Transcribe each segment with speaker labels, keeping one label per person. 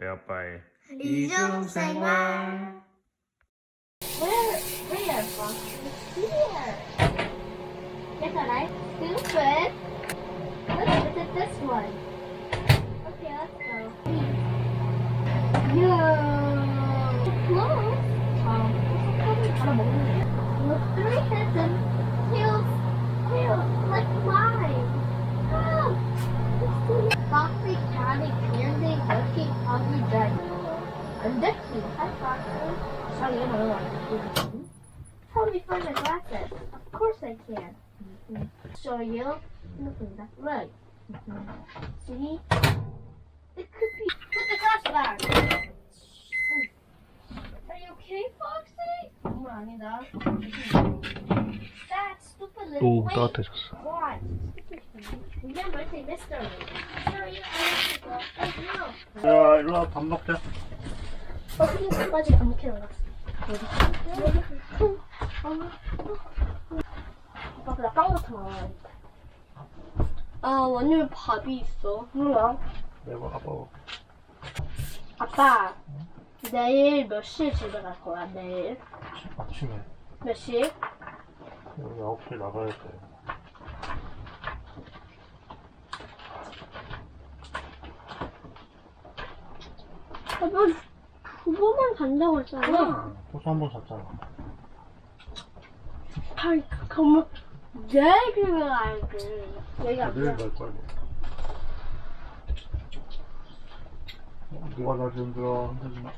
Speaker 1: 要拜
Speaker 2: 一众三观。
Speaker 3: Where where from here? Yes, I stupid. Let's visit this one. Okay, let's go. Yo, close. Look three heads and tails, tails. Oh, caddy. And Dixie. Hi, Foxy. Sorry, you know what? Help me find my glasses. Of course I can. Show you. Look. See? It could be. Put the glass back. Are you okay, Foxy? 뭐 아니다. That stupid little.
Speaker 1: 오
Speaker 3: Wait.
Speaker 1: 따뜻해졌어
Speaker 3: What? Remember, say mystery. Sorry, I have to go. Oh, no.
Speaker 1: 야 일로와 밥 먹자
Speaker 3: 어, 끝까지 안 먹혀 나갔어. 아빠 나 빵부터 먹어야겠다. 아, 원율 밥이 있어. 뭐야?
Speaker 1: 내가 아빠 먹
Speaker 3: 아빠, 내일 몇 시에 집에 갈 거야, 내일?
Speaker 1: 아침에
Speaker 3: 몇 시?
Speaker 1: 여기 9시에 나가야 돼
Speaker 3: 아빠, 두 번만 간다고 했잖아.
Speaker 1: 호수 한번 샀잖아
Speaker 3: 아이, 그러면 내일 집에 가야지. 내일 안
Speaker 1: 내일
Speaker 3: 돼.
Speaker 1: 갈 거야 어, 누가 나 지금 들어 흔들지 마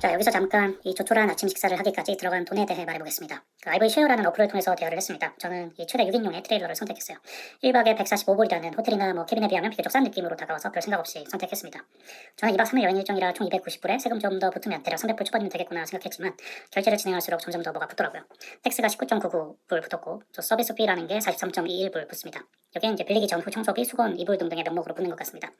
Speaker 4: 자 여기서 잠깐 이 조촐한 아침 식사를 하기까지 들어간 돈에 대해 말해보겠습니다. 그 아이브이 쉐어라는 어플을 통해서 대여를 했습니다. 저는 이 최대 6인용의 트레일러를 선택했어요. 1박에 145불이라는 호텔이나 뭐 캐빈에 비하면 비교적 싼 느낌으로 다가와서 별 생각 없이 선택했습니다. 저는 2박 3일 여행 일정이라 총 290불에 세금 좀 더 붙으면 대략 300불 초반이면 되겠구나 생각했지만 결제를 진행할수록 점점 더 뭐가 붙더라고요. 텍스가 19.99불 붙었고 또 서비스 피라는 게 43.21불 붙습니다. 여기에 이제 빌리기 전 후 청소비, 수건, 이불 등등의 명목으로 붙는 것 같습니다.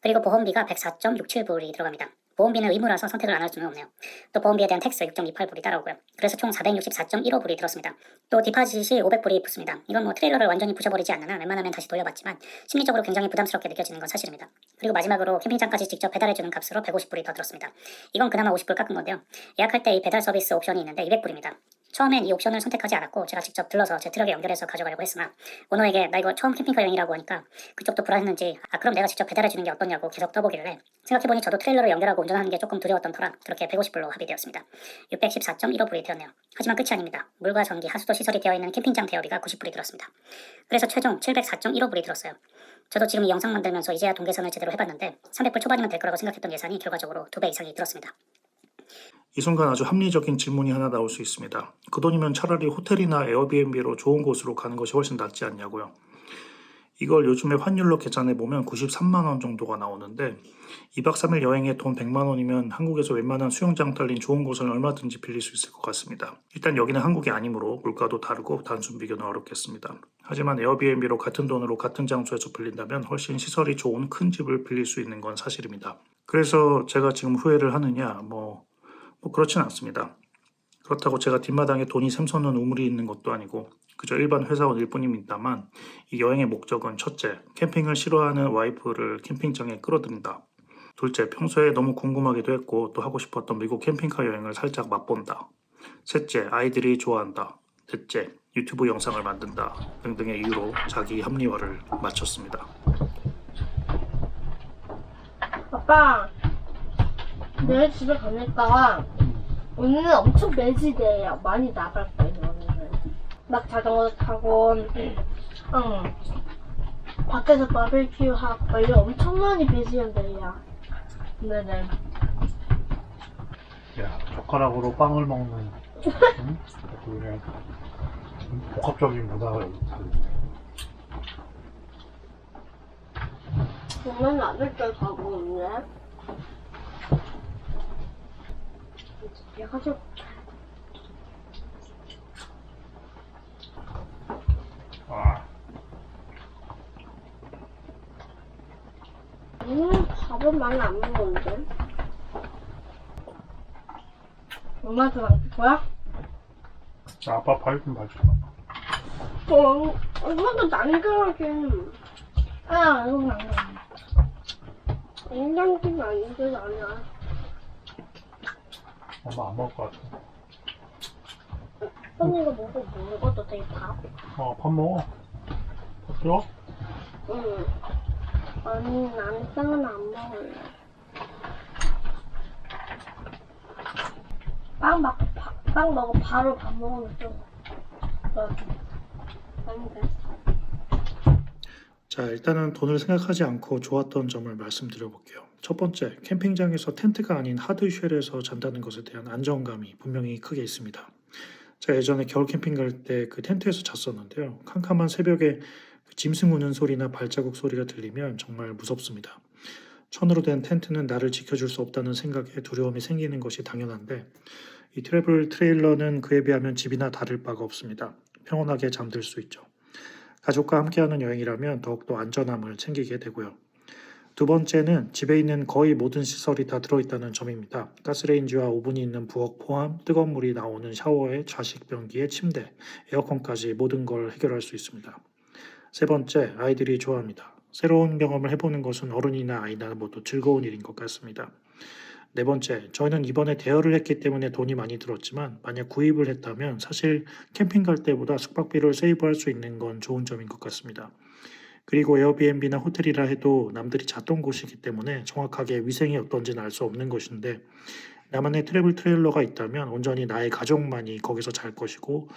Speaker 4: 그리고 보험비가 104.67불이 들어갑니다. 보험비는 의무라서 선택을 안 할 수는 없네요. 또 보험비에 대한 텍스 6.28불이 따라오고요. 그래서 총 464.15불이 들었습니다. 또 디파짓이 500불이 붙습니다. 이건 뭐 트레일러를 완전히 부셔버리지 않는 한 웬만하면 다시 돌려받지만 심리적으로 굉장히 부담스럽게 느껴지는 건 사실입니다. 그리고 마지막으로 캠핑장까지 직접 배달해주는 값으로 150불이 더 들었습니다. 이건 그나마 50불 깎은 건데요. 예약할 때 이 배달 서비스 옵션이 있는데 200불입니다. 처음엔 이 옵션을 선택하지 않았고 제가 직접 들러서 제 트럭에 연결해서 가져가려고 했으나 오너에게 나 이거 처음 캠핑카 여행이라고 하니까 그쪽도 불안했는지 아 그럼 내가 직접 배달해 주는 게 어떠냐고 계속 떠보길래 생각해보니 저도 트레일러를 연결하고 운전하는 게 조금 두려웠던 터라 그렇게 150불로 합의되었습니다. 614.15불이 되었네요. 하지만 끝이 아닙니다. 물과 전기, 하수도 시설이 되어 있는 캠핑장 대여비가 90불이 들었습니다. 그래서 최종 704.15불이 들었어요. 저도 지금 이 영상 만들면서 이제야 동계산을 제대로 해봤는데 300불 초반이면 될 거라고 생각했던 예산이 결과적으로 2배 이상이 들었습니다.
Speaker 5: 이 순간 아주 합리적인 질문이 하나 나올 수 있습니다. 그 돈이면 차라리 호텔이나 에어비앤비로 좋은 곳으로 가는 것이 훨씬 낫지 않냐고요. 이걸 요즘에 환율로 계산해 보면 93만 원 정도가 나오는데 2박 3일 여행에 돈 100만 원이면 한국에서 웬만한 수영장 딸린 좋은 곳은 얼마든지 빌릴 수 있을 것 같습니다. 일단 여기는 한국이 아니므로 물가도 다르고 단순 비교는 어렵겠습니다. 하지만 에어비앤비로 같은 돈으로 같은 장소에서 빌린다면 훨씬 시설이 좋은 큰 집을 빌릴 수 있는 건 사실입니다. 그래서 제가 지금 후회를 하느냐 뭐 뭐 그렇진 않습니다. 그렇다고 제가 뒷마당에 돈이 샘솟는 우물이 있는 것도 아니고 그저 일반 회사원일 뿐입니다만 이 여행의 목적은 첫째, 캠핑을 싫어하는 와이프를 캠핑장에 끌어들인다. 둘째, 평소에 너무 궁금하기도 했고 또 하고 싶었던 미국 캠핑카 여행을 살짝 맛본다. 셋째, 아이들이 좋아한다. 넷째, 유튜브 영상을 만든다. 등등의 이유로 자기 합리화를 마쳤습니다.
Speaker 3: 아빠, 내일 집에 가니까 오늘은 엄청 매지대예요. 많이 나갈 거예요, 오늘은. 막 자전거 타고, 응. 밖에서 바베큐 하고, 이런 엄청 많이 비즈연대요. 오늘은.
Speaker 1: 야 젓가락으로 빵을 먹는 응? 그냥 복합적인 문화가 여기 있다
Speaker 3: 정말 아들 때 가고 있네. 집에 가서
Speaker 1: 아
Speaker 3: 오늘 밥은 많이 안 먹었는데. 엄마한테 남길 거야?
Speaker 1: 아빠 발좀 봐줘
Speaker 3: 어, 이것도 난감하게. 아, 이건 난감. 냉장고는 아닌데, 아니야.
Speaker 1: 엄마 안 먹을 것 같아.
Speaker 3: 언니 이거 먹고 먹어도 돼, 밥?
Speaker 1: 어, 밥 먹어. 밥 줘?
Speaker 3: 응. 아니, 나는 빵은 안 먹을래. 빵 먹고, 밥, 빵 먹고 바로 밥 먹으면 좀, 그렇게. 아닌데?
Speaker 5: 자, 일단은 돈을 생각하지 않고 좋았던 점을 말씀드려 볼게요. 첫 번째, 캠핑장에서 텐트가 아닌 하드쉘에서 잔다는 것에 대한 안정감이 분명히 크게 있습니다. 제가 예전에 겨울 캠핑 갈 때 그 텐트에서 잤었는데요. 캄캄한 새벽에 그 짐승 우는 소리나 발자국 소리가 들리면 정말 무섭습니다. 천으로 된 텐트는 나를 지켜줄 수 없다는 생각에 두려움이 생기는 것이 당연한데 이 트래블 트레일러는 그에 비하면 집이나 다를 바가 없습니다. 평온하게 잠들 수 있죠. 가족과 함께하는 여행이라면 더욱더 안전함을 챙기게 되고요. 두 번째는 집에 있는 거의 모든 시설이 다 들어있다는 점입니다. 가스레인지와 오븐이 있는 부엌 포함, 뜨거운 물이 나오는 샤워에 좌식 변기에 침대, 에어컨까지 모든 걸 해결할 수 있습니다. 세 번째, 아이들이 좋아합니다. 새로운 경험을 해보는 것은 어른이나 아이나 모두 즐거운 일인 것 같습니다. 네 번째, 저희는 이번에 대여를 했기 때문에 돈이 많이 들었지만 만약 구입을 했다면 사실 캠핑 갈 때보다 숙박비를 세이브할 수 있는 건 좋은 점인 것 같습니다. 그리고 에어비앤비나 호텔이라 해도 남들이 잤던 곳이기 때문에 정확하게 위생이 어떤지는 알 수 없는 것인데 나만의 트래블 트레일러가 있다면 온전히 나의 가족만이 거기서 잘 것이고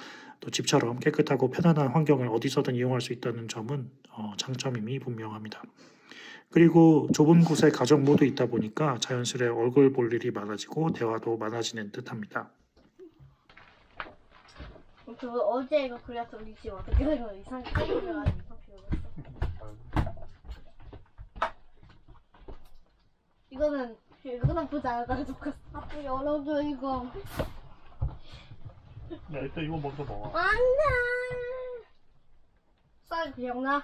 Speaker 5: 또 집처럼 깨끗하고 편안한 환경을 어디서든 이용할 수 있다는 점은 어, 장점임이 분명합니다. 그리고 좁은 곳에 가족 모두 있다 보니까 자연스레 얼굴 볼 일이 많아지고 대화도 많아지는 듯합니다.
Speaker 3: 저 어제 이거 그려서 우리 집 어떻게 된 거야? 이상하게 그려가지고 이거는 이거는 보지. 아빠 열어줘 이거.
Speaker 1: 야, 일단 이거 먼저 먹어.
Speaker 3: 안돼. 쌀 기억나?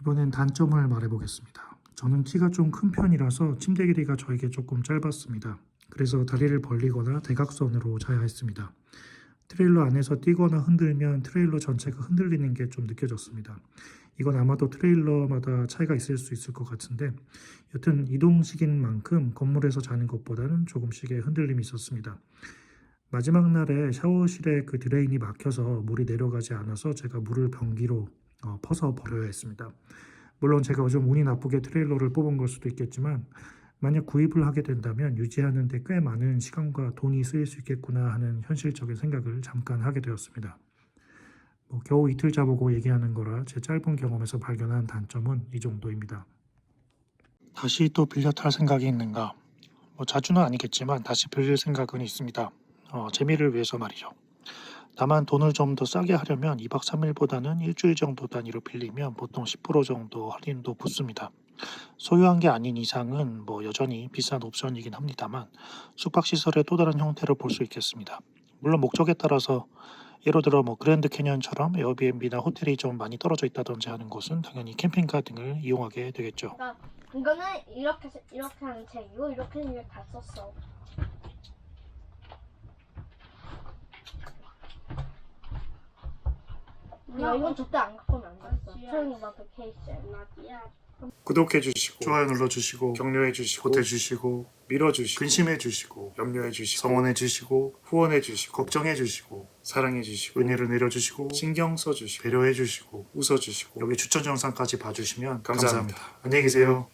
Speaker 5: 이번엔 단점을 말해보겠습니다. 저는 키가 좀 큰 편이라서 침대 길이가 저에게 조금 짧았습니다. 그래서 다리를 벌리거나 대각선으로 자야 했습니다. 트레일러 안에서 뛰거나 흔들면 트레일러 전체가 흔들리는 게 좀 느껴졌습니다. 이건 아마도 트레일러마다 차이가 있을 수 있을 것 같은데 여튼 이동식인 만큼 건물에서 자는 것보다는 조금씩의 흔들림이 있었습니다. 마지막 날에 샤워실에 그 드레인이 막혀서 물이 내려가지 않아서 제가 물을 변기로 어, 퍼서 버려야 했습니다. 물론 제가 좀 운이 나쁘게 트레일러를 뽑은 걸 수도 있겠지만 만약 구입을 하게 된다면 유지하는 데 꽤 많은 시간과 돈이 쓰일 수 있겠구나 하는 현실적인 생각을 잠깐 하게 되었습니다. 뭐 겨우 이틀 자보고 얘기하는 거라 제 짧은 경험에서 발견한 단점은 이 정도입니다. 다시 또 빌려 탈 생각이 있는가? 뭐 자주는 아니겠지만 다시 빌릴 생각은 있습니다. 어, 재미를 위해서 말이죠. 다만 돈을 좀 더 싸게 하려면 2박 3일보다는 일주일 정도 단위로 빌리면 보통 10% 정도 할인도 붙습니다. 소유한 게 아닌 이상은 뭐 여전히 비싼 옵션이긴 합니다만 숙박시설의 또 다른 형태를 볼 수 있겠습니다. 물론 목적에 따라서 예를 들어 뭐 그랜드 캐년처럼 에어비앤비나 호텔이 좀 많이 떨어져 있다든지 하는 곳은 당연히 캠핑카 등을 이용하게 되겠죠.
Speaker 3: 이거는 이렇게 이렇게 하는 책이고 이렇게는 이렇게 다 썼어. 야 이건 절대 안 갖고 오면 안 됐어. 트레이닝 버피케이션. 나디야.
Speaker 5: 구독해 주시고 좋아요 눌러 주시고 격려해 주시고 보태 주시고 밀어 주시고 근심해 주시고 염려해 주시고 성원해 주시고 후원해 주시고 걱정해 주시고 사랑해 주시고 은혜를 내려 주시고 신경 써 주시고 배려해 주시고 웃어 주시고 여기 추천 영상까지 봐 주시면 감사합니다. 안녕히 계세요.